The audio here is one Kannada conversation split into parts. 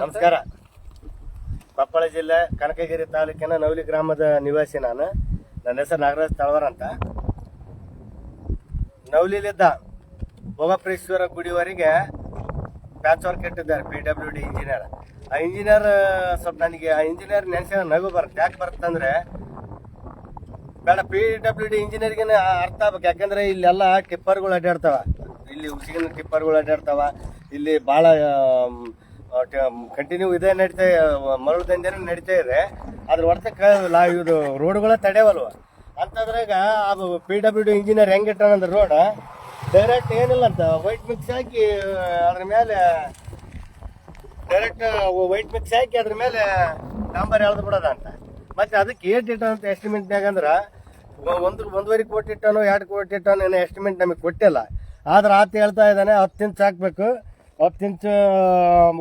ನಮಸ್ಕಾರ. ಕೊಪ್ಪಳ ಜಿಲ್ಲೆ ಕನಕಗಿರಿ ತಾಲೂಕಿನ ನವಲಿ ಗ್ರಾಮದ ನಿವಾಸಿ ನಾನು. ನನ್ನ ಹೆಸರು ನಾಗರಾಜ್ ತಳವಾರ ಅಂತ. ನವಲಿಲಿದ್ದ ಭೋಗಪ್ರೇಶ್ವರ ಗುಡಿವರೆಗೆ ಪ್ಯಾಚ್ ವರ್ಕ್ ಇಟ್ಟಿದ್ದಾರೆ ಪಿ ಡಬ್ಲ್ಯೂ ಡಿ ಇಂಜಿನಿಯರ್ ಆ ಇಂಜಿನಿಯರ್ ಸ್ವಲ್ಪ ನನಗೆ ಆ ಇಂಜಿನಿಯರ್ ನೆನೆಸಿದ ನಗು ಬರುತ್ತೆ. ಯಾಕೆ ಬರುತ್ತಂದ್ರೆ ಬೇಡ ಪಿ ಡಬ್ಲ್ಯೂ ಡಿ ಇಂಜಿನಿಯರ್ಗೆ ಅರ್ಥ ಆಗ್ಬೇಕು. ಯಾಕಂದ್ರೆ ಇಲ್ಲೆಲ್ಲ ಟಿಪ್ಪರ್ಗಳು ಅಡ್ಡಾಡ್ತಾವ. ಇಲ್ಲಿ ಉಸಿಗಿನ ಟಿಪ್ಪರ್ಗಳು ಅಡ್ಡಾಡ್ತಾವ. ಇಲ್ಲಿ ಭಾಳ ಕಂಟಿನ್ಯೂ ಇದೇ ನಡೀತಾ, ಮರಳು ದಂಧೆನೂ ನಡೀತಾ ಇದೆ. ಅದ್ರ ಹೊರತಕ್ಕ ಲಾ ಇದು ರೋಡ್ಗಳ ತಡೆಯವಲ್ವ ಅಂತದ್ರಾಗ ಅದು ಪಿ ಡಬ್ಲ್ಯೂ ಡಿ ಇಂಜಿನಿಯರ್ ಹೆಂಗಿಟ್ಟಾನಂದ್ರೆ ರೋಡ್ ಡೈರೆಕ್ಟ್ ಏನಿಲ್ಲ ಅಂತ ವೈಟ್ ಮಿಕ್ಸ್ ಹಾಕಿ, ಅದ್ರ ಮೇಲೆ ಡೈರೆಕ್ಟ್ ವೈಟ್ ಮಿಕ್ಸ್ ಹಾಕಿ ಅದ್ರ ಮೇಲೆ ನಂಬರ್ ಎಳ್ದು ಬಿಡೋದ ಅಂತ. ಮತ್ತೆ ಅದಕ್ಕೆ ಏಟ್ ಇಟ್ಟ ಅಂತ ಎಸ್ಟಿಮೇಟ್ನಾಗ ಅಂದ್ರೆ ಒಂದು, ಒಂದೂವರೆ ಕೋಟಿ ಇಟ್ಟನೋ, ಎರಡು ಕೋಟಿ ಇಟ್ಟನೋ ಏನೋ ಎಸ್ಟಿಮೇಟ್ ನಮಗೆ ಕೊಟ್ಟಿಲ್ಲ. ಆದ್ರೆ ಆತ ಹೇಳ್ತಾ ಇದ್ದಾನೆ, ಹತ್ತು ಇಂಚ್ ಹಾಕ್ಬೇಕು, ಹತ್ತು ಇಂಚ್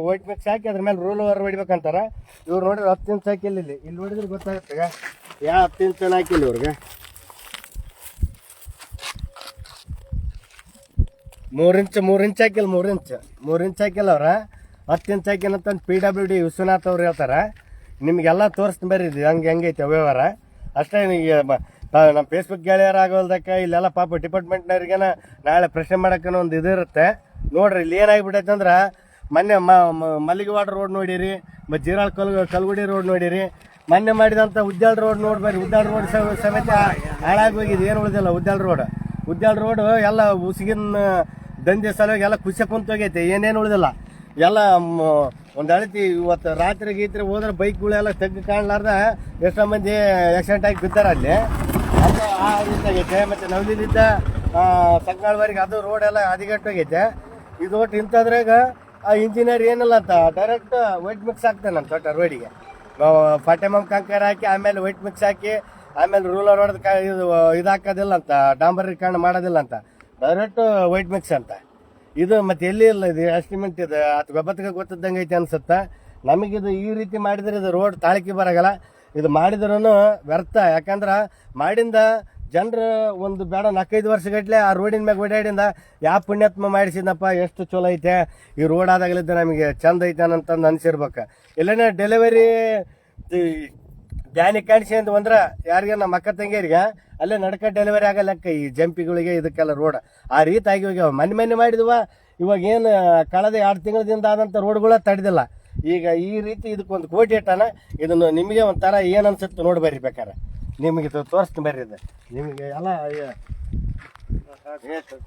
ವೈಟ್ ಮಿಕ್ಸ್ ಹಾಕಿ ಅದ್ರ ಮೇಲೆ ರೂಲ್ ಓವರ್ ಹೊಡಿಬೇಕಂತಾರೆ. ಇವ್ರು ನೋಡಿದ್ರೆ ಹತ್ತು ಇಂಚ್ ಹಾಕಿ ಇಲ್ಲಿ ಇಲ್ಲಿ ನೋಡಿದ್ರೆ ಗೊತ್ತಾಗುತ್ತೆ ಯಾವ ಇಂಚ್ ಹಾಕಿಲ್ಲ ಇವ್ರಿಗೆ? ಮೂರು ಇಂಚ್ ಮೂರು ಇಂಚ್ ಹಾಕಿಲ್ಲ ಮೂರು ಇಂಚ್ ಮೂರು ಇಂಚ್ ಹಾಕಿಲ್ಲ ಅವ್ರ. ಹತ್ತು ಇಂಚ್ ಹಾಕಿನಂತ ಪಿ ಡಬ್ಲ್ಯೂ ಡಿ ವಿಶ್ವನಾಥ್ ಅವ್ರು ಹೇಳ್ತಾರೆ. ನಿಮಗೆಲ್ಲ ತೋರಿಸ್ತೀನಿ ಬರ್ರಿ ಇದು. ಹಂಗೆ ಹೆಂಗೈತೆ ವ್ಯವಹಾರ ಅಷ್ಟೇ ನಿಮಗೆ ನಮ್ಮ ಫೇಸ್ಬುಕ್ ಗೆಳೆಯರ ಆಗೋಲ್ದಕ್ಕೆ ಇಲ್ಲೆಲ್ಲ ಪಾಪ ಡಿಪಾರ್ಟ್ಮೆಂಟ್ನವ್ರಿಗೇನ ನಾಳೆ ಪ್ರಶ್ನೆ ಮಾಡೋಕೆ ಒಂದು ಇದು ಇರುತ್ತೆ. ನೋಡ್ರಿ, ಇಲ್ಲಿ ಏನಾಗ್ಬಿಟ್ಟೈತೆ ಅಂದ್ರೆ, ಮೊನ್ನೆ ಮಲ್ಲಿಗೆ ವಾಡ್ ರೋಡ್ ನೋಡಿರಿ ಮತ್ತು ಜೀರಾಳ್ ಕಲ್ ಕಲ್ಗುಡಿ ರೋಡ್ ನೋಡಿರಿ ಮೊನ್ನೆ ಮಾಡಿದಂಥ ಉದ್ಯಾಳ ರೋಡ್ ನೋಡ್ಬೇಡಿ. ಉದ್ಯಾಳ ರೋಡ್ ಸಮೇತ ಹಾಳಾಗಿ ಹೋಗಿದೆ. ಏನು ಉಳಿದಿಲ್ಲ ಉದ್ಯಾಳ ರೋಡ್. ಉದ್ಯಾಳ ರೋಡ್ ಎಲ್ಲ ಉಸಿಗಿನ ದಂಧೆ ಸಲುವಾಗಿ ಎಲ್ಲ ಕುಸ ಕುಂತೋಗೈತೆ ಏನೇನು ಉಳಿದಿಲ್ಲ. ಎಲ್ಲ ಒಂದು ಅಳತಿ ಇವತ್ತು ರಾತ್ರಿ ಗೀತ್ರಿ ಹೋದ್ರೆ ಬೈಕ್ಗಳೆಲ್ಲ ತೆಗ್ದು ಕಾಣ್ಲಾರ್ದ ಎಷ್ಟೋ ಮಂದಿ ಆಕ್ಸಿಡೆಂಟ್ ಆಗಿ ಬಿದ್ದಾರ ಅಲ್ಲಿ. ಅದು ಆ ರೀತಿ ಆಗೈತೆ. ಮತ್ತೆ ನವಲಿಲಿದ್ದ ಸಂಗಾಳವರೆಗೆ ಅದು ರೋಡ್ ಎಲ್ಲ ಹದಿಗೆಟ್ಟೋಗೈತೆ ಇದು ಒಟ್ಟು ಇಂಥದ್ರಾಗ ಆ ಇಂಜಿನಿಯರ್ ಏನಿಲ್ಲ ಅಂತ ಡೈರೆಕ್ಟ್ ವೈಟ್ ಮಿಕ್ಸ್ ಹಾಕ್ತಾನಂತ ಒಟ್ಟು ರೋಡಿಗೆ ಫಾಟೆಮಮ್ ಕಂಕರ್ ಹಾಕಿ, ಆಮೇಲೆ ವೈಟ್ ಮಿಕ್ಸ್ ಹಾಕಿ, ಆಮೇಲೆ ರೂಲರ್ ಹೊಡೆದು ಕ ಇದು ಇದು ಹಾಕೋದಿಲ್ಲ ಅಂತ ಡಾಂಬರೀಕರಣ ಮಾಡೋದಿಲ್ಲ ಅಂತ. ಡೈರೆಕ್ಟ್ ವೈಟ್ ಮಿಕ್ಸ್ ಅಂತ. ಇದು ಮತ್ತೆ ಎಲ್ಲಿ ಇಲ್ಲ ಇದು ಎಸ್ಟಿಮೇಟ್ ಇದು, ಅದು ಗೊಬ್ಬತ್ತಿಗೆ ಗೊತ್ತಿದ್ದಂಗೆ ಐತೆ ಅನ್ಸುತ್ತೆ? ನಮಗಿದು ಈ ರೀತಿ ಮಾಡಿದ್ರೆ ಇದು ರೋಡ್ ತಾಳಿಕೆ ಬರಗಲ್ಲ. ಇದು ಮಾಡಿದ್ರೂ ವ್ಯರ್ಥ. ಯಾಕಂದ್ರೆ ಮಾಡಿಂದ ಜನರು ಒಂದು ಬೇಡ ನಾಲ್ಕೈದು ವರ್ಷಗಟ್ಲೆ ಆ ರೋಡಿನ ಮ್ಯಾಗ ಓಡಾಡಿಂದ ಯಾವ ಪುಣ್ಯಾತ್ಮ ಮಾಡಿಸಿದ್ನಪ್ಪ, ಎಷ್ಟು ಚಲೋ ಐತೆ. ಈ ರೋಡ್ ಆದಾಗಲಿದ್ದ ನಮಗೆ ಚಂದ ಐತೆ ಅಂತಂದು ಅನ್ಸಿರ್ಬೇಕು. ಇಲ್ಲೇನೆ ಡೆಲಿವರಿ ಬ್ಯಾನಿ ಕಾಣಿಸಿ ಅಂತ ಬಂದ್ರೆ ಯಾರಿಗೆ? ನಮ್ಮ ಅಕ್ಕ ತಂಗಿಯರಿಗೆ. ಅಲ್ಲೇ ನಡ್ಕ ಡೆಲಿವರಿ ಆಗಲ್ಲಕ್ಕ ಈ ಜಂಪಿಗಳಿಗೆ, ಇದಕ್ಕೆಲ್ಲ ರೋಡ್. ಆ ರೀತಿ ಆಗಿ ಹೋಗ್ಯಾವ ಮನೆ ಮನೆ ಮಾಡಿದ್ವ. ಇವಾಗ ಏನು ಕಳೆದ ಎರಡು ತಿಂಗಳದಿಂದ ಆದಂಥ ರೋಡ್ಗಳ ತಡೆದಿಲ್ಲ. ಈಗ ಈ ರೀತಿ ಇದಕ್ಕೊಂದು ಕೋಟಿ ಇಟ್ಟಾನ. ಇದನ್ನು ನಿಮಗೆ ಒಂಥರ ಏನು ಅನ್ಸುತ್ತೆ ನೋಡಿ ಬರ್ರಿ ಬೇಕಾರೆ. ನಿಮಗೆ ಇದು ತೋರಿಸ್ತೀನಿ ಬರ್ರಿ ಇದು ನಿಮಗೆ ಎಲ್ಲ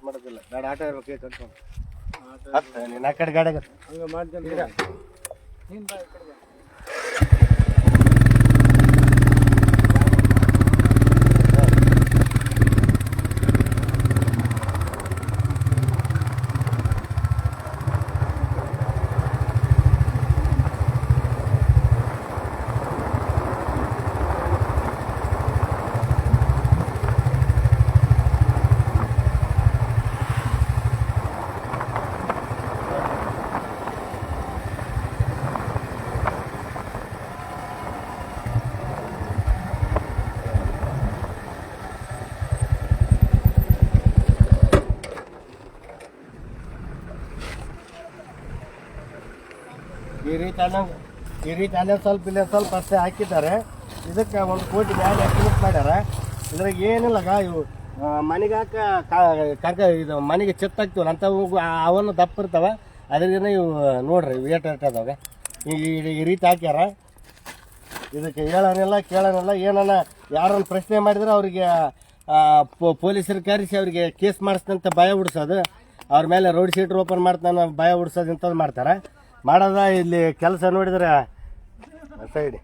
ಮಾಡೋದಿಲ್ಲ. ಬೇಡ ಆಟ ಇರ್ಬೇಕು ನಿನ್ನ ಹತ್ತು ನೀನು ಆ ಕಡೆ ಗಾಡಿ. ಹಂಗೆ ಮಾಡ್ಕೊಂಡು ರೀತಿ ಅನ್ನೋ ಈ ರೀತಿ ಅಲ್ಲೇ ಸ್ವಲ್ಪ ಇಲ್ಲೇ ಸ್ವಲ್ಪ ಅಷ್ಟೇ ಹಾಕಿದ್ದಾರೆ. ಇದಕ್ಕೆ ಒಂದು ಕೋಟಿ ಮ್ಯಾಲೆ ಎಸ್ಟಿಮೇಟ್ ಮಾಡ್ಯಾರ. ಇದ್ರಾಗ ಏನಿಲ್ಲ ಇವು ಮನೆಗೆ ಹಾಕ ಕರ್ಕ, ಇದು ಮನೆಗೆ ಚೆತ್ ಆಗ್ತಿವಲ್ಲ ಅಂತ ಅವನ್ನು ದಪ್ಪ ಇರ್ತಾವೆ. ಅದ್ರಿಂದ ಇವು, ನೋಡ್ರಿ ಏಟ್ ಏಟ್ ಅದಾವ. ಈ ರೀತಿ ಹಾಕ್ಯಾರ. ಇದಕ್ಕೆ ಹೇಳೋನಿಲ್ಲ ಕೇಳೋನಿಲ್ಲ ಏನನ್ನ ಯಾರನ್ನು ಪ್ರಶ್ನೆ ಮಾಡಿದ್ರೆ ಅವರಿಗೆ ಪೊಲೀಸರು ಕರೆಸಿ ಅವರಿಗೆ ಕೇಸ್ ಮಾಡಿಸ್ತಂತ ಭಯ ಬಿಡಿಸೋದು ಅವ್ರ ಮೇಲೆ ರೋಡ್ ಶೀಟ್ರ್ ಓಪನ್ ಮಾಡ್ತಾನೆ, ಭಯ ಉಡ್ಸೋದು ಇಂಥದ್ದು ಮಾಡ್ತಾರೆ. ಮಾಡೋದ ಇಲ್ಲಿ ಕೆಲಸ ನೋಡಿದ್ರೆ ಸೈಡ್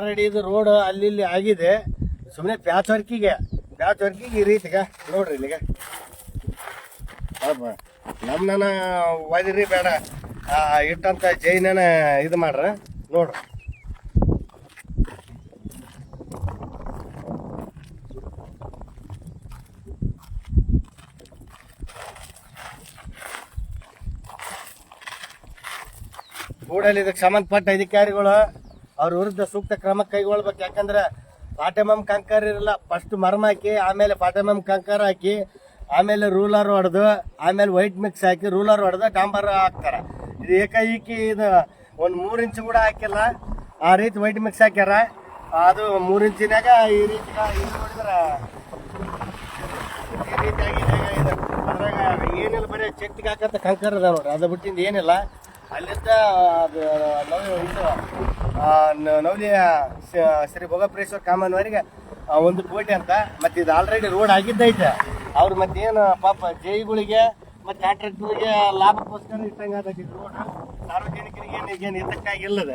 ಆಲ್ರೆಡಿ ಇದು ರೋಡ್ ಅಲ್ಲಿ ಇಲ್ಲಿ ಆಗಿದೆ. ಸುಮ್ಮನೆ ಪ್ಯಾಚ್ ವರ್ಕಿಗೆ ಪ್ಯಾಚ್ ವರ್ಕಿಗೆ ಈ ರೀತಿಗ ನೋಡ್ರಿ ಇಲ್ಲಿಗೆ. ಹೌದು ನಮ್ಮನ್ನ ಒದಿರಿ ಬೇಡ. ಇಟ್ಟಂತ ಜೈನನ ಇದು ಮಾಡ್ರ, ನೋಡ್ರಿ. ಕೂಡಲೇ ಇದಕ್ಕೆ ಸಂಬಂಧಪಟ್ಟ ಅಧಿಕಾರಿಗಳು ಅವ್ರ ವಿರುದ್ಧ ಸೂಕ್ತ ಕ್ರಮ ಕೈಗೊಳ್ಬೇಕು. ಯಾಕಂದ್ರೆ ಪಾಟಮಮ್ ಕಂಕರ್ ಇರಲ್ಲ ಫಸ್ಟ್ ಮರ್ಮ ಹಾಕಿ, ಆಮೇಲೆ ಪಾಟಮಮ್ ಕಂಕರ್ ಹಾಕಿ, ಆಮೇಲೆ ರೂಲರ್ ಹೊಡೆದು, ಆಮೇಲೆ ವೈಟ್ ಮಿಕ್ಸ್ ಹಾಕಿ ರೂಲರ್ ಹೊಡೆದು ಡಾಂಬರ್ ಹಾಕ್ತಾರೆ. ಇದು ಏಕಾಏಕಿ ಇದು, ಒಂದು ಮೂರು ಇಂಚ್ ಕೂಡ ಹಾಕಿಲ್ಲ. ಆ ರೀತಿ ವೈಟ್ ಮಿಕ್ಸ್ ಹಾಕ್ಯಾರ. ಅದು ಮೂರು ಇಂಚಿನಾಗ ಈ ರೀತಿ ಇದು ನೋಡಿದ್ರ ಈ ರೀತಿಯಾಗಿ. ಅದ್ರಾಗ ಏನಿಲ್ಲ, ಬರೀ ಚಟ್ಟಿಗೆ ಹಾಕಂತ ಕಂಕರ್ ಅದ ನೋಡ್ರಿ. ಅದು ಬಿಟ್ಟಿಂದ ಏನಿಲ್ಲ. ಅಲ್ಲಿಂದ, ಅದು ನವ ಇದು ಶ್ರೀ ಭೋಗಪ್ರೇಶ್ವರ ಕಾಮನ್ವರಿಗೆ ಒಂದು ಕೋಟಿ ಅಂತ. ಮತ್ತೆ ಇದು ಆಲ್ರೆಡಿ ರೋಡ್ ಆಗಿದ್ದೈತೆ ಅವ್ರು ಮತ್ತೇನು ಪಾಪ ಜೈಗಳಿಗೆ, ಮತ್ತೆ ಕಾಂಟ್ರಾಕ್ಟರ್ಗೆ ಲಾಭಕ್ಕೋಸ್ಕರ ಇಟ್ಟಂಗೆ ಆದೈತಿ ರೋಡ್ ಸಾರ್ವಜನಿಕರಿಗೆ ಏನು ಏನು ಇದಕ್ಕಾಗಿಲ್ಲದ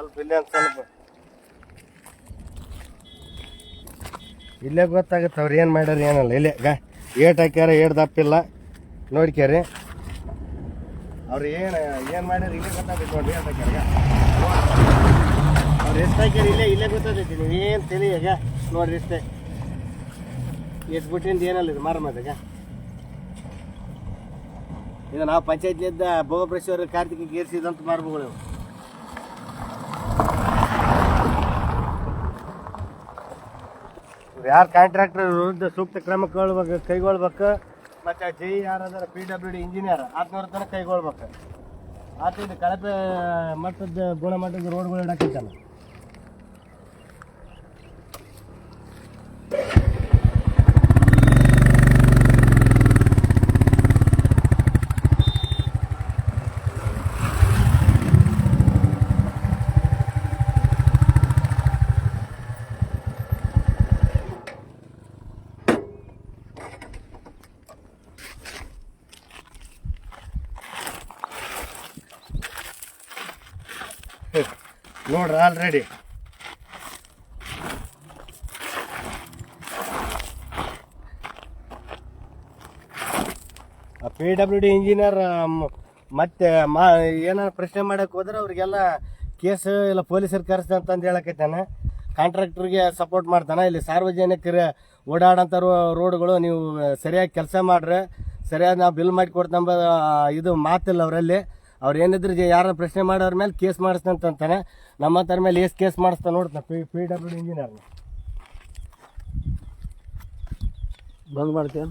ಸ್ವಲ್ಪ ಇಲ್ಲೇ ಸ್ವಲ್ಪ. ಇಲ್ಲೇ ಗೊತ್ತಾಗುತ್ತೆ ಅವ್ರು ಏನು ಮಾಡ್ಯಾರ ಏನಲ್ಲ. ಇಲ್ಲೇ, ಗ, ಏಟ್ ಹಾಕ್ಯಾರ, ಏಟ್ ದಪ್ಪಿಲ್ಲ ನೋಡ್ಕ್ಯಾರಿ. ಅವ್ರು ಏನು ಏನು ಮಾಡ್ಯಾರ ಇಲ್ಲೇ ಗೊತ್ತಾಗುತ್ತೆ ನೋಡ್ರಿ ಏಟ್ ಹಾಕ್ಯಾರ. ಅವ್ರು ಎಷ್ಟು ಹಾಕ್ಯಾರ ಇಲ್ಲೇ ಇಲ್ಲೇ ಗೊತ್ತಾಗೈತಿ ನೀವು ಏನು ತಿಳಿ ಈಗ ನೋಡ್ರಿ ಇಷ್ಟೇ. ಎಷ್ಟು ಬಿಟ್ಟಿಂದ ಏನಲ್ಲ ಇದು ಮಾರಮ್ಮದಾಗ ಇದು ನಾವು ಪಂಚಾಯತ್ನಿಂದ ಭೋಗಪ್ರೇಶ್ವರ ಕಾರ್ತಿಕ ಗೇರ್ಸಿದಂತ ಮಾರ್ಬಗಳು ಯಾರು ಕಾಂಟ್ರಾಕ್ಟರ್ ವಿರುದ್ಧ ಸೂಕ್ತ ಕ್ರಮ ಕೈಗೊಳ್ಬೇಕು ಕೈಗೊಳ್ಬೇಕು. ಮತ್ತೆ ಯಾರು ಅದರ ಪಿ ಡಬ್ಲ್ಯೂ ಡಿ ಇಂಜಿನಿಯರ್ ಆತ್ನವ್ರ ತನಕ ಕೈಗೊಳ್ಬೇಕು. ಆತ ಇದು ಕಳಪೆ ಮಟ್ಟದ ಗುಣಮಟ್ಟದ ರೋಡ್ಗಳು ಇಡಕ್ಕಿದ್ದಾನೆ ನೋಡ್ರಿ already P W D engineer ಮತ್ತೆ ಮಾ, ಏನಾರ ಪ್ರಶ್ನೆ ಮಾಡಕ್ಕೆ ಹೋದ್ರೆ ಅವ್ರಿಗೆಲ್ಲ ಕೇಸ್ ಇಲ್ಲ ಪೊಲೀಸರು ಕರೆಸ್ತ ಅಂತಂದು ಹೇಳಕೈತಾನೆ ಕಾಂಟ್ರಾಕ್ಟರ್ಗೆ ಸಪೋರ್ಟ್ ಮಾಡ್ತಾನೆ. ಇಲ್ಲಿ ಸಾರ್ವಜನಿಕರ ಓಡಾಡೋಂಥ ರೋಡ್ಗಳು ನೀವು ಸರಿಯಾಗಿ ಕೆಲಸ ಮಾಡ್ರೆ. ಸರಿಯಾಗಿ ನಾವು ಬಿಲ್ ಮಾಡಿ ಕೊಡ್ತಂಬ ಇದು ಮಾತಿಲ್ಲ ಅವರಲ್ಲಿ. ಅವ್ರು ಏನಿದ್ರು ಯಾರು ಪ್ರಶ್ನೆ ಮಾಡೋರ ಮೇಲೆ ಕೇಸ್ ಮಾಡಿಸ್ತಂತಾನೆ ನಮ್ಮ ಹತ್ರ ಮೇಲೆ ಏಸ್ ಕೇಸ್ ಮಾಡಿಸ್ತಾ ನೋಡ್ತಾನೆ. ಪಿ ಪಿ ಡಬ್ಲ್ಯೂ ಇಂಜಿನಿಯರ್ನ ಬಂದ್ ಮಾಡ್ತೇನೆ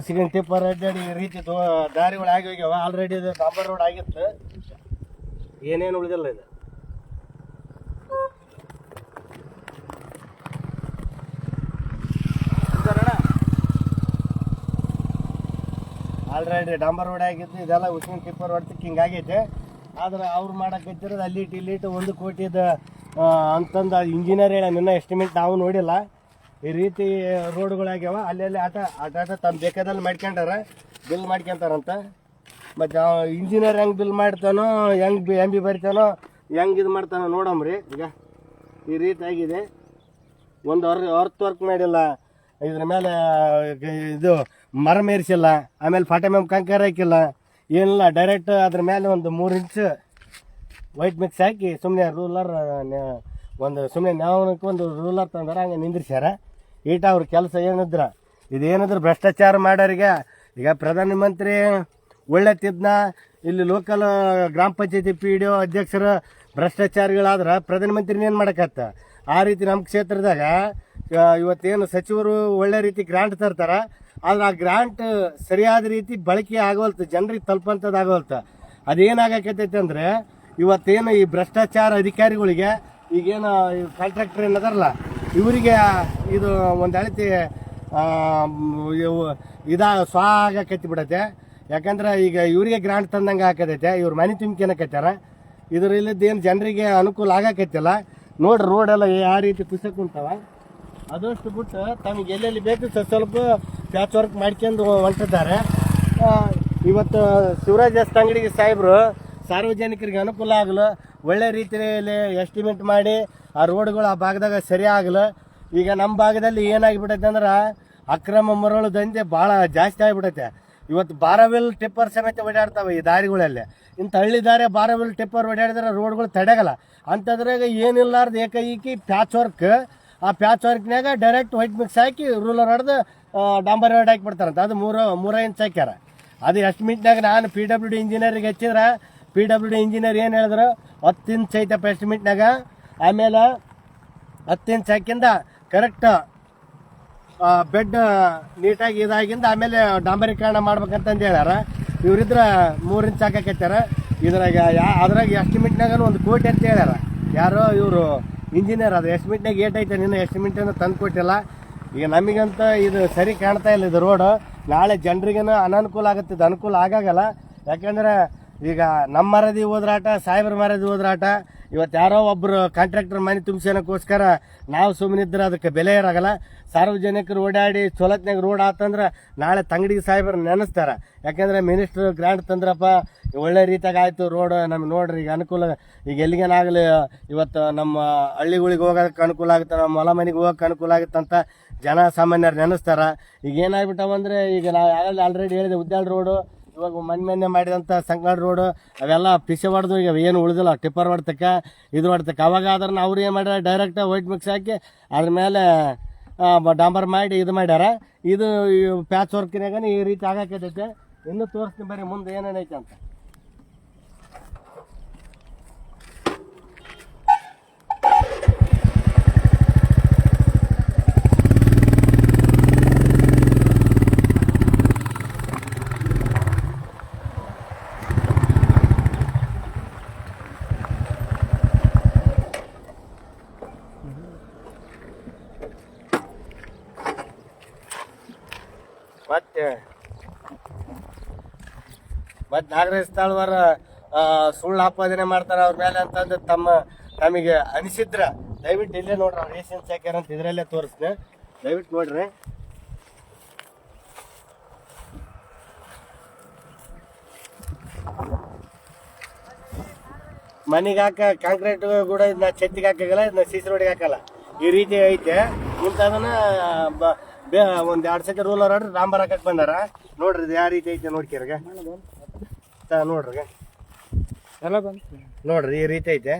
ಉಸಿಗಿನ ಟಿಪ್ಪರ್ ಅಡ್ಡಾಡಿ ಈ ರೀತಿ ದಾರಿಗಳು ಆಗಿ ಹೋಗ್ಯಾವ. ಆಲ್ರೆಡಿ ಇದು ಡಾಂಬರ್ ರೋಡ್ ಆಗಿತ್ತು. ಏನೇನು ಉಳಿದಿಲ್ಲ ಇದು. ಆಲ್ರೆಡಿ ಡಾಂಬರ್ ರೋಡ್ ಆಗಿತ್ತು ಇದೆಲ್ಲ ಉಸಿಗಿನ ಟಿಪ್ಪರ್ ಹೊಡ್ತಕ್ಕೆ ಹಿಂಗಾಗೈತೆ ಆದ್ರೆ ಅವ್ರು ಮಾಡಕ್ಕೆ ಅಲ್ಲಿ ಇಟ್ಟು ಇಲ್ಲಿ ಇಟ್ಟು ಒಂದು ಕೋಟಿದ ಅಂತಂದು ಇಂಜಿನಿಯರ್ ಹೇಳ, ನಿನ್ನ ಎಸ್ಟಿಮೇಟ್ ನಾವು ನೋಡಿಲ್ಲ. ಈ ರೀತಿ ರೋಡ್ಗಳಾಗ್ಯಾವ, ಅಲ್ಲೆಲ್ಲಿ ಆಟ ಆಟ ಆಟ ತಮ್ಮ ಬೇಕಾದಲ್ಲಿ ಮಾಡ್ಕೊಂಡಾರ ಬಿಲ್ ಮಾಡ್ಕೊಂತಾರಂತ. ಮತ್ತು ಇಂಜಿನಿಯರ್ ಹೆಂಗೆ ಬಿಲ್ ಮಾಡ್ತಾನೋ, ಹೆಂಗೆ ಬಿ ಎಂ ಬಿ ಬರಿತಾನೋ, ಹೆಂಗೆ ಇದು ಮಾಡ್ತಾನೋ ನೋಡಮ್ರಿ ಈಗ ಈ ರೀತಿ ಆಗಿದೆ. ಒಂದು ಅವ್ರ ಅರ್ತ್ ವರ್ಕ್ ಮಾಡಿಲ್ಲ, ಇದ್ರ ಮೇಲೆ ಇದು ಮರ ಮೇರಿಸಿಲ್ಲ ಆಮೇಲೆ ಫಾಟೆ ಮೇಲೆ ಕಂಕರ್ ಹಾಕಿಲ್ಲ. ಏನಿಲ್ಲ ಡೈರೆಕ್ಟ್ ಅದ್ರ ಮೇಲೆ ಒಂದು ಮೂರು ಇಂಚ್ ವೈಟ್ ಮಿಕ್ಸ್ ಹಾಕಿ ಸುಮ್ಮನೆ ರೂಲರ್ ಒಂದು ಸುಮ್ಮನೆ ನಾವು ಒಂದು ರೂಲರ್ ತಂದಾರ, ಹಂಗೆ ನಿಂದ್ರಿಸ್ಯಾರ. ಈಟ ಅವ್ರ ಕೆಲಸ ಏನಿದ್ರ? ಇದೇನಿದ್ರು ಭ್ರಷ್ಟಾಚಾರ ಮಾಡೋರಿಗೆ ಈಗ ಪ್ರಧಾನಮಂತ್ರಿ ಒಳ್ಳೆ ತಿದ್ನ ಇಲ್ಲಿ ಲೋಕಲ್ ಗ್ರಾಮ ಪಂಚಾಯತಿ ಪಿ ಡಿ ಒ ಅಧ್ಯಕ್ಷರು ಭ್ರಷ್ಟಾಚಾರಿಗಳಾದ್ರೆ ಪ್ರಧಾನಮಂತ್ರಿನ ಏನು ಮಾಡೋಕತ್ತ? ಆ ರೀತಿ ನಮ್ಮ ಕ್ಷೇತ್ರದಾಗ ಇವತ್ತೇನು ಸಚಿವರು ಒಳ್ಳೆ ರೀತಿ ಗ್ರಾಂಟ್ ತರ್ತಾರೆ, ಆದ್ರೆ ಆ ಗ್ರಾಂಟ್ ಸರಿಯಾದ ರೀತಿ ಬಳಕೆ ಆಗೋಲ್ತು, ಜನರಿಗೆ ತಲುಪಂಥದ್ದು ಆಗವಲ್ತು ಅದೇನಾಗಕತ್ತೈತೆ ಅಂದರೆ, ಇವತ್ತೇನು ಈ ಭ್ರಷ್ಟಾಚಾರ ಅಧಿಕಾರಿಗಳಿಗೆ ಈಗೇನು ಕಾಂಟ್ರಾಕ್ಟರ್ ಏನದಾರಲ್ಲ ಇವರಿಗೆ ಇದು ಒಂದು ಅಳತಿ ಇದ ಸ್ವ ಆಗಕತ್ತಿ ಬಿಡತ್ತೆ ಯಾಕಂದ್ರೆ ಈಗ ಇವರಿಗೆ ಗ್ರಾಂಟ್ ತಂದಂಗೆ ಹಾಕತೈತೆ, ಇವ್ರ ಮನೆ ತುಂಬ್ಕೊನಕತ್ತಾರ ಇದರಲ್ಲಿದ್ದು ಏನು ಜನರಿಗೆ ಅನುಕೂಲ ಆಗಕತ್ತಿಲ್ಲ. ನೋಡ್ರಿ ರೋಡ್ ಎಲ್ಲ ಯಾವ ರೀತಿ ಕುಸಕ್ ಕುಂತಾವ ಅದಷ್ಟು ಬಿಟ್ಟು ತಮಗೆ ಎಲ್ಲೆಲ್ಲಿ ಬೇಕು ಸ್ವಲ್ಪ ಸ್ವಲ್ಪ ಪ್ಯಾಚ್ ವರ್ಕ್ ಮಾಡ್ಕೊಂಡು ಹೊಂಟಿದ್ದಾರೆ. ಇವತ್ತು ಶಿವರಾಜ್ ಎಸ್ ಅಂಗಡಿಗೆ ಸಾಹೇಬರು ಸಾರ್ವಜನಿಕರಿಗೆ ಅನುಕೂಲ ಆಗಲು. ಒಳ್ಳೆ ರೀತಿಯಲ್ಲಿ ಎಸ್ಟಿಮೇಟ್ ಮಾಡಿ ಆ ರೋಡ್ಗಳು ಆ ಭಾಗದಾಗ ಸರಿ ಆಗಲು. ಈಗ ನಮ್ಮ ಭಾಗದಲ್ಲಿ ಏನಾಗಿಬಿಟ್ಟೈತೆ ಅಂದ್ರೆ ಅಕ್ರಮ ಮರಳು ದಂಧೆ ಭಾಳ ಜಾಸ್ತಿ ಆಗಿಬಿಟ್ಟೈತೆ ಇವತ್ತು ಬಾರವೆಲ್ ಟಿಪ್ಪರ್ ಸಮೇತ ಓಡಾಡ್ತಾವೆ ಈ ದಾರಿಗಳಲ್ಲಿ. ಇಂಥ ಹಳ್ಳಿ ದಾರಿ ಬಾರವೆಲ್ ಟಿಪ್ಪರ್ ಓಡಾಡಿದ್ರೆ ರೋಡ್ಗಳು ತಡೆಗಲ್ಲ. ಅಂಥದ್ರಾಗ ಏನಿಲ್ಲಾರ್ದು ಏಕೈಕಿ ಪ್ಯಾಚ್ ವರ್ಕ್ ಆ ಪ್ಯಾಚ್ ವರ್ಕ್ನಾಗ ಡೈರೆಕ್ಟ್ ವೈಟ್ ಮಿಕ್ಸ್ ಹಾಕಿ ರೂಲರ್ ಹೊಡೆದು ಡಾಂಬರ್ ರೋಡ್ ಹಾಕಿಬಿಡ್ತಾರಂತ. ಅದು ಮೂರು, ಮೂರ ಇಂಚ್ ಹಾಕ್ಯಾರ. ಅದು ಎಸ್ಟಿಮೇಟ್ನಾಗ ನಾನು ಪಿ ಡಬ್ಲ್ಯೂ ಡಿ ಇಂಜಿನಿಯರಿಗೆ ಹಚ್ಚಿದ್ರೆ ಪಿ ಡಬ್ಲ್ಯೂ ಡಿ ಇಂಜಿನಿಯರ್ ಏನು ಹೇಳಿದ್ರು ಹತ್ತು ಇಂಚ್ ಐತಪ್ಪ ಮೀಟ್ನಾಗ ಆಮೇಲೆ ಹತ್ತು ಇಂಚ್ ಹಾಕಿಂದ ಕರೆಕ್ಟ್ ಬೆಡ್ ನೀಟಾಗಿ ಇದಾಗಿಂದ ಆಮೇಲೆ ಡಾಂಬರೀಕರಣ ಮಾಡ್ಬೇಕಂತಂದು ಹೇಳ್ಯಾರ. ಇವರಿದ್ರ ಮೂರು ಇಂಚ್ ಹಾಕಕತ್ತಾರ ಇದ್ರಾಗ ಯಾ, ಅದ್ರಾಗ ಎಸ್ಟಿಮೇಟ್ನಾಗ ಒಂದು ಕೋಟಿ ಅಂತ ಹೇಳ್ಯಾರ. ಯಾರೋ ಇವರು ಇಂಜಿನಿಯರ್ ಅದು ಎಸ್ಟಿಮೇಟ್ನಾಗ ಏಟ್ ಐತೆ, ನಿನ್ನ ಅಂತ ತಂದು ಕೊಟ್ಟಿಲ್ಲ. ಈಗ ನಮಗಂತ ಇದು ಸರಿ ಕಾಣ್ತಾ ಇಲ್ಲ ಇದು ರೋಡು ನಾಳೆ ಜನರಿಗೇನು ಅನನುಕೂಲ ಆಗುತ್ತೆ ಇದು ಅನುಕೂಲ ಆಗಾಗಲ್ಲ. ಯಾಕಂದ್ರೆ ಈಗ ನಮ್ಮ ಮರದಿ ಹೋದ್ರಾಟ, ಸಾಹೇಬ್ರ ಮರದಿ ಹೋದ್ರಾಟ ಇವತ್ತು ಯಾರೋ ಒಬ್ಬರು ಕಾಂಟ್ರಾಕ್ಟರ್ ಮನೆ ತುಂಬಿಸೋನಕ್ಕೋಸ್ಕರ ನಾವು ಸುಮ್ಮನಿದ್ರೆ ಅದಕ್ಕೆ ಬೆಲೆ ಇರೋಲ್ಲ ಸಾರ್ವಜನಿಕರು ಓಡಾಡಿ ಚೊಲತ್ನಾಗ ರೋಡ್ ಆತಂದ್ರೆ ನಾಳೆ ತಂಗಡಿಗೆ ಸಾಹೇಬ್ರು ನೆನೆಸ್ತಾರೆ. ಯಾಕಂದ್ರೆ ಮಿನಿಸ್ಟ್ರು ಗ್ರ್ಯಾಂಡ್ ತಂದ್ರಪ್ಪ, ಒಳ್ಳೆ ರೀತಿಯಾಗಿ ಆಯಿತು ರೋಡ್ ನಮ್ಗೆ ನೋಡ್ರಿ ಈಗ ಅನುಕೂಲ, ಈಗ ಎಲ್ಲಿಗೇನಾಗಲಿ ಇವತ್ತು ನಮ್ಮ ಹಳ್ಳಿಗಳಿಗೆ ಹೋಗೋಕೆ ಅನುಕೂಲ ಆಗುತ್ತೆ, ನಮ್ಮ ಹೊಲ ಮನೆಗೆ ಹೋಗೋಕ್ಕೆ ಅನುಕೂಲ ಆಗುತ್ತೆ ಅಂತ ಜನ ಸಾಮಾನ್ಯರು ನೆನೆಸ್ತಾರೆ. ಈಗ ಏನಾಗ್ಬಿಟ್ಟವಂದರೆ ಈಗ ನಾವು ಆಲ್ರೆಡಿ ಹೇಳಿದೆ ಉದ್ಯಾಳ ರೋಡು ಇವಾಗ ಮೊನ್ನೆ ಮೊನ್ನೆ ಮಾಡಿದಂಥ ಸಂಗಡ್ ರೋಡು ಅವೆಲ್ಲ ಪಿಸೆ ಹೊಡೆದು ಈಗ ಏನು ಉಳಿದಿಲ್ಲ. ಟಿಪ್ಪರ್ ಹೊಡ್ತಕ್ಕ ಇದು ಹೊಡ್ತಕ್ಕ ಅವಾಗ ಆದ್ರೆ ಅವ್ರು ಏನು ಮಾಡ್ಯಾರ ಡೈರೆಕ್ಟ್ ವೈಟ್ ಮಿಕ್ಸ್ ಹಾಕಿ ಅದ್ರ ಮೇಲೆ ಡಾಂಬರ್ ಮಾಡಿ ಇದು ಮಾಡ್ಯಾರ. ಇದು ಪ್ಯಾಚ್ ವರ್ಕಿನಾಗ ಈ ರೀತಿ ಆಗಾಕೈತೈತೆ ಇನ್ನು ತೋರಿಸ್ತೀನಿ ಬರೀ ಮುಂದೆ ಏನೇನೈತೆ ಅಂತ. ಮತ್ತೆ ಮತ್ತು ನಾಗರಾಜ್ ಆ, ಸುಳ್ಳು ಆಪಾದನೆ ಮಾಡ್ತಾರೆ ಅವ್ರ ಮೇಲೆ ಅಂತಂದು ತಮ್ಮ ನಮಗೆ ಅನಿಸಿದ್ರ ದಯವಿಟ್ಟು ಇಲ್ಲೇ ನೋಡ್ರಿ ಅವ್ರು ಸಾಕ್ಯಾರ ಅಂತ ಇದರಲ್ಲೇ ತೋರಿಸ್ತೀನಿ ದಯವಿಟ್ಟು ನೋಡ್ರಿ. ಮನೆಗೆ ಹಾಕ ಕಾಂಕ್ರೀಟ್ ಕೂಡ ಇದನ್ನ ಛತ್ತಿಗೆ ಹಾಕಾಗಲ್ಲ ಇದನ್ನ ಸಿಸಿ ರೋಡಿಗೆ ಹಾಕಲ್ಲ. ಈ ರೀತಿ ಐತೆ. ಇಂಥದನ್ನ ಬ- ಒಂದು ಎರಡು ಸತಿ ರೂಲರ್ ಆಡ್ರಿ ರಾಂಬರ್ ಹಾಕಕ್ ಬಂದಾರ. ನೋಡ್ರಿ ಇದು ಯಾವ ರೀತಿ ಐತೆ ನೋಡ್ಕಿರ್ಗ. ನೋಡ್ರಿ. ಎಲ್ಲ ಬಂತು. ನೋಡ್ರಿ ಈ ರೀತಿ ಐತೆ.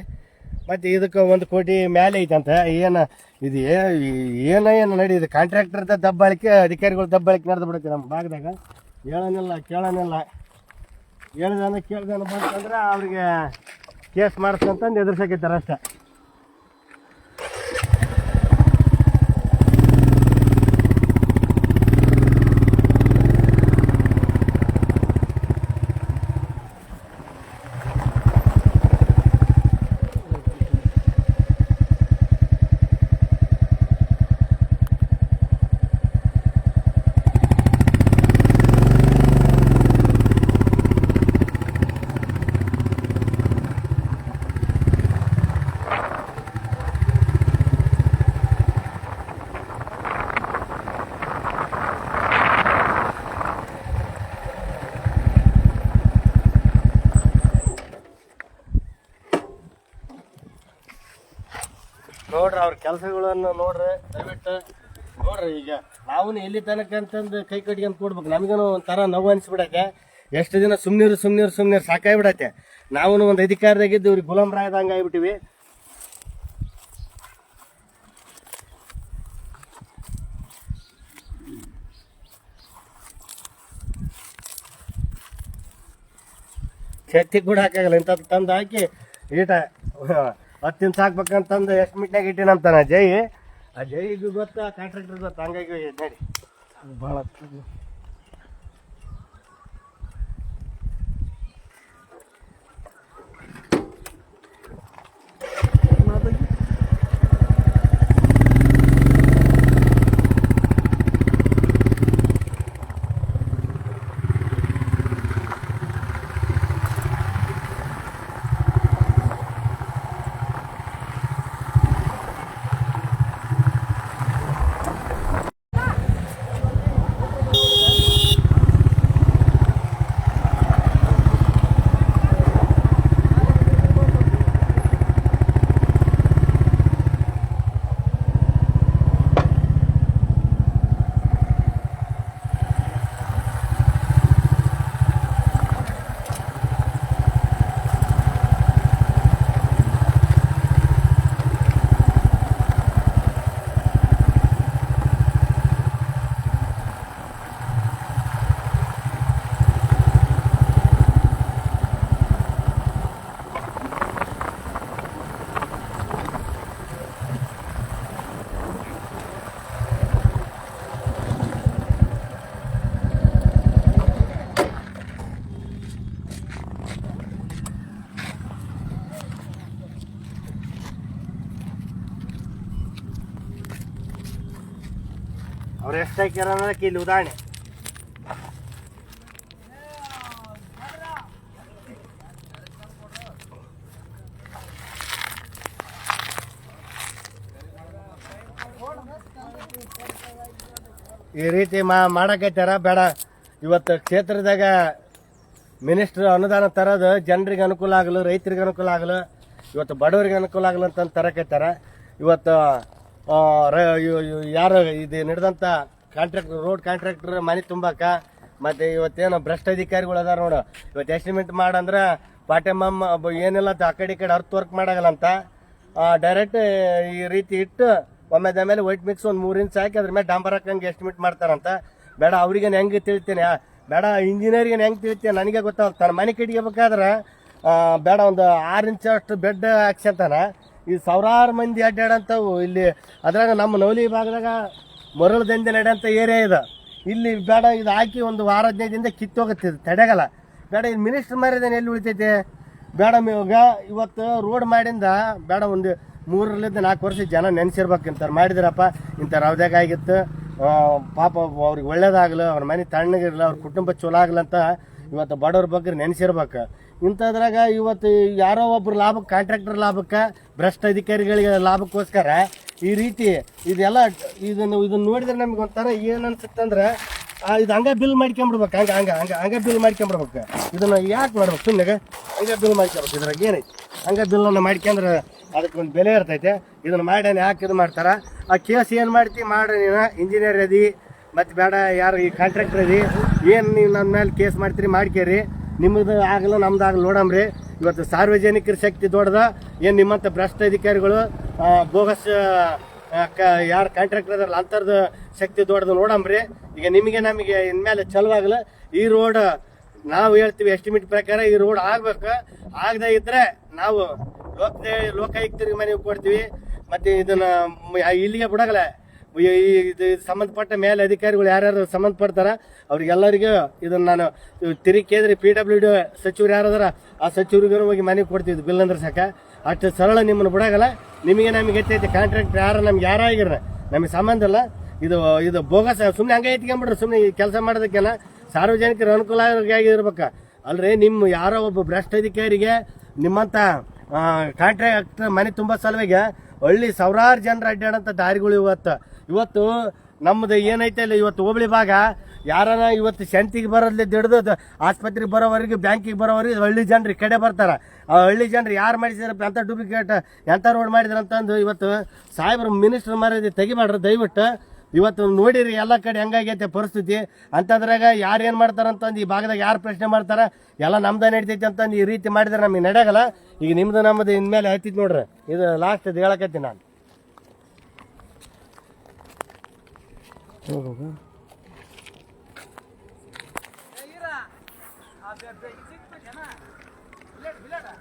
ಮತ್ತೆ ಇದಕ್ಕೆ ಒಂದು ಕೋಟಿ ಮ್ಯಾಲೆ ಐತೆ ಅಂತ ಏನು ಇದು ಏನ ಏನು ನಡಿ ಇದು ಕಾಂಟ್ರಾಕ್ಟರ್ದ ದಬ್ಬಾಳಿಕೆ ಅಧಿಕಾರಿಗಳು ದಬ್ಬಾಳಿಕೆ ನಡೆದು ಬಿಡುತ್ತೆ ನಮ್ಮ ಭಾಗದಾಗ. ಹೇಳೋನಿಲ್ಲ ಕೇಳೋನಿಲ್ಲ. ಹೇಳ್ದಾನ ಕೇಳ್ದಾನ ಬಂತಂದ್ರೆ ಅವ್ರಿಗೆ ಕೇಸ್ ಮಾಡಿಸ್ಕೊಂತ ಎದುರ್ಸಕೈತಾರ ಅಷ್ಟೇ. ಅವ್ರ ಕೆಲಸಗಳನ್ನು ನೋಡ್ರಿ, ದಯವಿಟ್ಟು ನೋಡ್ರಿ ಈಗ ನಾವು ಎಲ್ಲಿ ತನಕ ಅಂತಂದು ಕೈ ಕಟ್ಕೊಂಡು ಕೊಡ್ಬೇಕು. ನಮಗೇನು ಒಂಥರ ನೋವು ಅನ್ಸ್ಬಿಡತ್ತೆ. ಎಷ್ಟು ದಿನ ಸುಮ್ನೀರು ಸುಮ್ನೀರು ಸುಮ್ನೀರು ಸಾಕಾಗ್ಬಿಡತ್ತೆ ನಾವು ಒಂದು ಅಧಿಕಾರದಾಗಿದ್ದು ಇವ್ರಿಗೆ ಗುಲಾಮ್ರಾಯದಂಗೆ ಆಗ್ಬಿಟ್ಟಿವಿ. ಛತ್ತಿ ಕೂಡ ಹಾಕಾಗಲ್ಲ. ಇಂಥದ್ದು ತಂದು ಹಾಕಿ ಈಟ ಹತ್ತು ನಿಮಿಷ ಸಾಕ್ಬೇಕಂತಂದು ಎಷ್ಟು ಮಿಟ್ನಾಗ ಇಟ್ಟಿನಂತಾನೆ ಜೈ ಆ ಜೈಗೂ ಗೊತ್ತಾ ಕಾಂಟ್ರಾಕ್ಟರ್ ಗೊತ್ತಾ? ಹಂಗಾಗಿ ನೋಡಿ. ಭಾಳ ಅವ್ರು ಎಷ್ಟು ಹಾಕ್ಯಾರ ಅನ್ನೋದಕ್ಕೆ ಇಲ್ಲಿ ಉದಾಹರಣೆ ಈ ರೀತಿ ಮಾ ಮಾಡಕೈತಾರ ಬೇಡ. ಇವತ್ತು ಕ್ಷೇತ್ರದಾಗ ಮಿನಿಸ್ಟ್ರ್ ಅನುದಾನ ತರೋದು ಜನರಿಗೆ ಅನುಕೂಲ ಆಗಲು, ರೈತರಿಗೆ ಅನುಕೂಲ ಆಗಲು, ಇವತ್ತು ಬಡವರಿಗೆ ಅನುಕೂಲ ಆಗಲು ಅಂತಂದು ತರಕೈತಾರ ಇವತ್ತು ಯಾರು, ಇದು ನಡೆದಂಥ ಕಾಂಟ್ರಾಕ್ಟರ್ ರೋಡ್ ಕಾಂಟ್ರಾಕ್ಟರ್ ಮನೆ ತುಂಬಾಕ, ಮತ್ತೆ ಇವತ್ತೇನು ಭ್ರಷ್ಟ ಅಧಿಕಾರಿಗಳು ಅದಾರ ನೋಡು. ಇವತ್ತು ಎಸ್ಟಿಮೇಟ್ ಮಾಡಂದ್ರೆ ಪಾಟೆಮಮ್ಮ ಏನಿಲ್ಲ ಆ ಕಡೆ ಕಡೆ ಅರ್ತ್ ವರ್ಕ್ ಮಾಡಾಗಲ್ಲ ಅಂತ ಡೈರೆಕ್ಟ್ ಈ ರೀತಿ ಇಟ್ಟು ಒಮ್ಮೆ ಮೇಲೆ ವೈಟ್ ಮಿಕ್ಸ್ ಒಂದು ಮೂರು ಇಂಚ್ ಹಾಕಿ ಅದ್ರ ಮೇಲೆ ಡಾಂಬರ್ ಹಾಕಂಗೆ ಎಸ್ಟಿಮೇಟ್ ಮಾಡ್ತಾರಂತ ಬೇಡ, ಅವ್ರಿಗೇನು ಹೆಂಗೆ ತಿಳ್ತೇನೆ? ಬೇಡ ಇಂಜಿನಿಯರ್ಗೆ ಹೆಂಗೆ ತಿಳಿತೇನೆ? ನನಗೆ ಗೊತ್ತಾಗ್ತಾನೆ ತನ್ನ ಮನೆ ಕಟ್ಟಿಗೆಬೇಕಾದ್ರೆ ಬೇಡ, ಒಂದು ಆರು ಇಂಚ್ ಅಷ್ಟು ಬೆಡ್ ಹಾಕ್ಸಂತಾನ ಈ ಸಾವಿರಾರು ಮಂದಿ ಅಡ್ಡಾಡಂಥವು ಇಲ್ಲಿ ಅದ್ರಾಗ ನಮ್ಮ ನವಲಿ ಭಾಗದಾಗ ಮರಳು ದಂಧೆ ನಡೆಯಂಥ ಏರಿಯಾ ಇದೆ. ಇಲ್ಲಿ ಬೇಡ, ಇದು ಹಾಕಿ ಒಂದು ವಾರ ಹದಿನೈದಿಂದ ಕಿತ್ತೋಗುತ್ತೆ ಇದು. ತಡೆಗಲ್ಲ. ಬೇಡ, ಇದು ಮಿನಿಸ್ಟ್ರ್ ಮಾರಿದಾನೆ ಎಲ್ಲಿ ಉಳಿತೈತೆ? ಬೇಡ ಇವಾಗ ಇವತ್ತು ರೋಡ್ ಮಾಡಿಂದ ಬೇಡ, ಒಂದು ಮೂರರಿಂದ ನಾಲ್ಕು ವರ್ಷ ಜನ ನೆನೆಸಿರ್ಬೇಕು ಇಂಥವ್ರು ಮಾಡಿದ್ರಪ್ಪ. ಇಂಥವ್ರು ಅವ್ದಾಗ ಆಗಿತ್ತು. ಪಾಪ ಅವ್ರಿಗೆ ಒಳ್ಳೇದಾಗಲ್ಲ ಅವ್ರ ಮನೆ ತಣ್ಣಗಿರಲ್ಲ ಅವ್ರ ಕುಟುಂಬ ಚಲೋ ಆಗಲಂತ ಇವತ್ತು ಬಡವ್ರ ಬಗ್ಗೆ ನೆನೆಸಿರ್ಬೇಕು. ಇಂಥದ್ರಾಗ ಇವತ್ತು ಯಾರೋ ಒಬ್ರು ಲಾಭಕ್ಕೆ ಕಾಂಟ್ರಾಕ್ಟರ್ ಲಾಭಕ್ಕೆ, ಭ್ರಷ್ಟ ಅಧಿಕಾರಿಗಳಿಗೆ ಲಾಭಕ್ಕೋಸ್ಕರ ಈ ರೀತಿ ಇದೆಲ್ಲ ಇದನ್ನು ಇದನ್ನು ನೋಡಿದ್ರೆ ನಮ್ಗೆ ಒಂಥರ ಏನು ಅನ್ಸುತ್ತಂದ್ರೆ ಇದು ಹಂಗೆ ಬಿಲ್ ಮಾಡ್ಕೊಂಬಿಡ್ಬೇಕು, ಹಂಗೆ ಹಂಗೆ ಹಂಗೆ ಹಂಗೆ ಬಿಲ್ ಮಾಡ್ಕೊಂಬಿಡ್ಬೇಕು. ಇದನ್ನು ಯಾಕೆ ಮಾಡ್ಬೇಕು ಸುಮ್ಮನೆ ಹಂಗೆ ಬಿಲ್ ಮಾಡ್ಕೊಬೇಕು ಇದ್ರಾಗ ಏನೈತಿ ಹಂಗೆ ಬಿಲ್ಲನ್ನು ಮಾಡ್ಕೊಂಡ್ರೆ ಅದಕ್ಕೆ ಒಂದು ಬೆಲೆ ಇರ್ತೈತೆ. ಇದನ್ನು ಮಾಡ್ಯಾನ ಯಾಕೆ ಇದು ಮಾಡ್ತಾರೆ? ಆ ಕೇಸ್ ಏನು ಮಾಡ್ತಿ? ಮಾಡ್ರಿ ನೀನು ಇಂಜಿನಿಯರ್ ಅದಿ, ಮತ್ತು ಬೇಡ ಯಾರು ಈ ಕಾಂಟ್ರಾಕ್ಟರ್ ಅದಿ, ಏನು ನೀವು ನನ್ನ ಮೇಲೆ ಕೇಸ್ ಮಾಡ್ತೀರಿ, ಮಾಡ್ಕೇರಿ. ನಿಮ್ಮದು ಆಗಲ್ಲ ನಮ್ದು ಆಗಲ್ಲ ನೋಡಮ್ರಿ. ಇವತ್ತು ಸಾರ್ವಜನಿಕರ ಶಕ್ತಿ ದೊಡ್ಡದ. ಏನು ನಿಮ್ಮಂಥ ಭ್ರಷ್ಟ ಅಧಿಕಾರಿಗಳು ಬೋಗಸ್ ಬೋಗಸ್ ಯಾರು ಕಾಂಟ್ರಾಕ್ಟರ್ ಅದಾರಲ್ಲ ಅಂಥದ್ದು ಶಕ್ತಿ ದೊಡ್ಡದು ನೋಡಮ್ರಿ. ಈಗ ನಿಮಗೆ ನಮಗೆ ಇನ್ಮೇಲೆ ಚಲವಾಗಲ್ಲ ಈ ರೋಡ್ ನಾವು ಹೇಳ್ತೀವಿ ಎಸ್ಟಿಮೇಟ್ ಪ್ರಕಾರ ಈ ರೋಡ್ ಆಗ್ಬೇಕು. ಆಗದೆ ಇದ್ರೆ ನಾವು ಲೋಕ ಲೋಕಾಯುಕ್ತರಿಗೆ ಮನೆಗೆ ಕೊಡ್ತೀವಿ. ಮತ್ತೆ ಇದನ್ನ ಇಲ್ಲಿಗೆ ಬಿಡಗಲ್ಲ. ಈ ಇದು ಸಂಬಂಧಪಟ್ಟ ಮೇಲೆ ಅಧಿಕಾರಿಗಳು ಯಾರ್ಯಾರು ಸಂಬಂಧಪಡ್ತಾರ, ಅವ್ರಿಗೆಲ್ಲರಿಗೂ ಇದನ್ನ ನಾನು ತಿರುಗಿ ಕೇಂದ್ರ ಪಿ ಡಬ್ಲ್ಯೂ ಡಿ ಸಚಿವರು ಯಾರದಾರ ಆ ಸಚಿವರಿಗೂ ಹೋಗಿ ಮನೆಗೆ ಕೊಡ್ತೀವಿ ಬಿಲ್ ಅಂದ್ರೆ ಸಾಕ. ಅಷ್ಟು ಸರಳ ನಿಮ್ಮನ್ನು ಬಿಡಗಲ್ಲ. ನಿಮಗೆ ನಮಗೆ ಎತ್ತೈತೆ ಕಾಂಟ್ರಾಕ್ಟ್ ಯಾರು ನಮ್ಗೆ ಯಾರಾಗಿರ ನಮಗೆ ಸಂಬಂಧ ಇಲ್ಲ. ಇದು ಇದು ಬೋಗಸ ಸುಮ್ಮನೆ ಹಂಗೆ ಎತ್ಕೊಂಡ್ಬಿಡ್ರಿ ಸುಮ್ಮನೆ ಈ ಕೆಲಸ ಮಾಡೋದಕ್ಕೆಲ್ಲ ಸಾರ್ವಜನಿಕರ ಅನುಕೂಲ ಆಗಿರ್ಬೇಕ. ಅಲ್ರಿ ನಿಮ್ಮ ಯಾರೋ ಒಬ್ಬ ಭ್ರಷ್ಟ ಅಧಿಕಾರಿಗೆ ನಿಮ್ಮಂತ ಕಾಂಟ್ರಾಕ್ಟ್ ಮನೆ ತುಂಬ ಸಲುವಾಗಿ ಹಳ್ಳಿ ಸಾವಿರಾರು ಜನರು ಅಡ್ಡಾಡೋಂಥ ದಾರಿಗಳು ಇವತ್ತು. ಇವತ್ತು ನಮ್ದು ಏನೈತೆ ಅಲ್ಲ ಇವತ್ತು ಹೋಬಳಿ ಭಾಗ? ಯಾರನ ಇವತ್ತು ಶಂತಿಗೆ ಬರೋದ್ಲೆ ದಿಡ್ದು ಆಸ್ಪತ್ರೆಗೆ ಬರೋವರೆಗೆ, ಬ್ಯಾಂಕಿಗೆ ಬರೋವರೆಗೆ ಹಳ್ಳಿ ಜನರು ಕಡೆ ಬರ್ತಾರೆ. ಆ ಹಳ್ಳಿ ಜನರು ಯಾರು ಮಾಡಿಸಿದ್ರಪ್ಪ ಎಂಥ ಡೂಪ್ಲಿಕೇಟ್ ಎಂಥ ರೋಡ್ ಮಾಡಿದ್ರು ಅಂತಂದು ಇವತ್ತು ಸಾಹೇಬ್ರ ಮಿನಿಸ್ಟರ್ ಮಾರಿದ ತೆಗಿಬೇಡ್ರಿ ದಯವಿಟ್ಟು. ಇವತ್ತು ನೋಡಿರಿ ಎಲ್ಲ ಕಡೆ ಹೆಂಗಾಗೈತೆ ಪರಿಸ್ಥಿತಿ. ಅಂತದ್ರಾಗ ಯಾರು ಏನು ಮಾಡ್ತಾರಂತಂದು ಈ ಭಾಗದಾಗ ಯಾರು ಪ್ರಶ್ನೆ ಮಾಡ್ತಾರೆ? ಎಲ್ಲ ನಮ್ದೇ ನಡಿತೈತಿ ಅಂತಂದು ಈ ರೀತಿ ಮಾಡಿದ್ರೆ ನಮಗೆ ನಡೆಯಲ್ಲ ಈಗ ನಿಮ್ಮದು ನಮ್ಮದು ಇನ್ಮೇಲೆ ಹತ್ತಿತ್ತು ನೋಡ್ರಿ. ಇದು ಲಾಸ್ಟ್ ಇದು ಹೇಳಕತ್ತೀನಿ ನಾನು.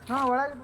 ಹಾಂ ಒಳಗೆ